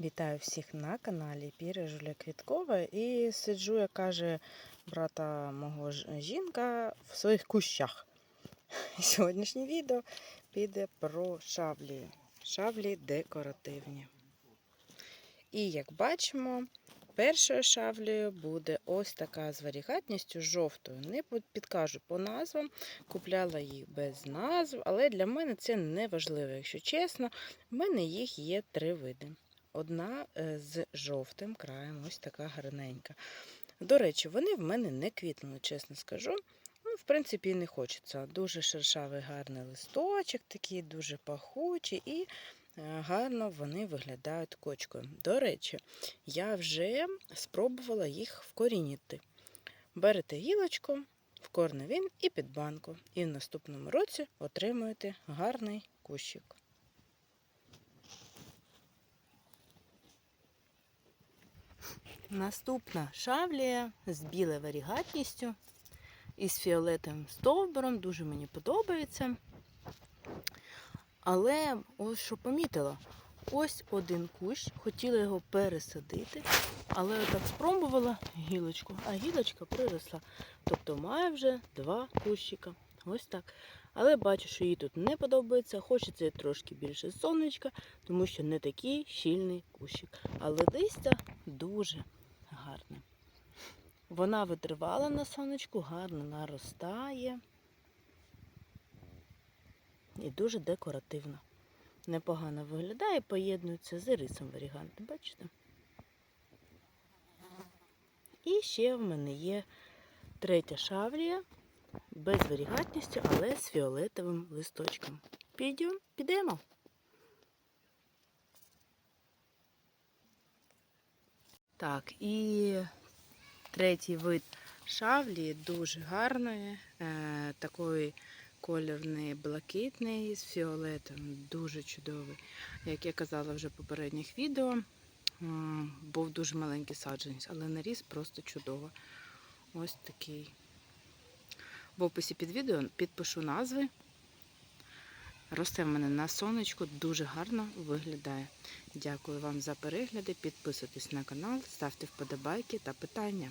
Вітаю всіх на каналі Піра Жуля Квіткова і сиджу, як каже брата мого жінка, в своїх кущах. Сьогоднішнє відео піде про шаблі. Шаблі декоративні. І як бачимо, першою шаблею буде ось така з варігатністю жовтою. Не підкажу по назвам, купляла їх без назв, але для мене це не важливо, якщо чесно. В мене їх є три види. Одна е, з жовтим краєм, ось така гарненька. До речі, вони в мене не квітнули, чесно скажу. Ну, в принципі, не хочеться. Дуже шершавий гарний листочок, такий дуже пахучий, і е, гарно вони виглядають кочкою. До речі, я вже спробувала їх вкорінити. Берете гілочку, в корневін і під банку. І в наступному році отримуєте гарний кущик. Наступна шавлія з білою варігатністю і з фіолетовим стовбуром. Дуже мені подобається. Але ось що помітила, ось один кущ, хотіла його пересадити, але так спробувала гілочку, а гілочка приросла. Тобто має вже два кущика. Ось так. Але бачу, що їй тут не подобається, хочеться трошки більше сонечка, тому що не такий щільний кущик. Але листя дуже гарне. Вона витривала на сонечку, гарно наростає і дуже декоративна. Непогано виглядає, поєднується з ирисом варігант, бачите? І ще в мене є третя шавлія без варігатністю, але з фіолетовим листочком. Підемо? Так, і третій вид шавлі дуже гарної, е, такої кольорний блакитний з фіолетом, дуже чудовий. Як я казала вже в попередніх відео, був дуже маленький саджанець, але наріс просто чудово. Ось такий. В описі під відео підпишу назви. Росте в мене на сонечку, дуже гарно виглядає. Дякую вам за перегляди. Підписуйтесь на канал, ставте вподобайки та питання.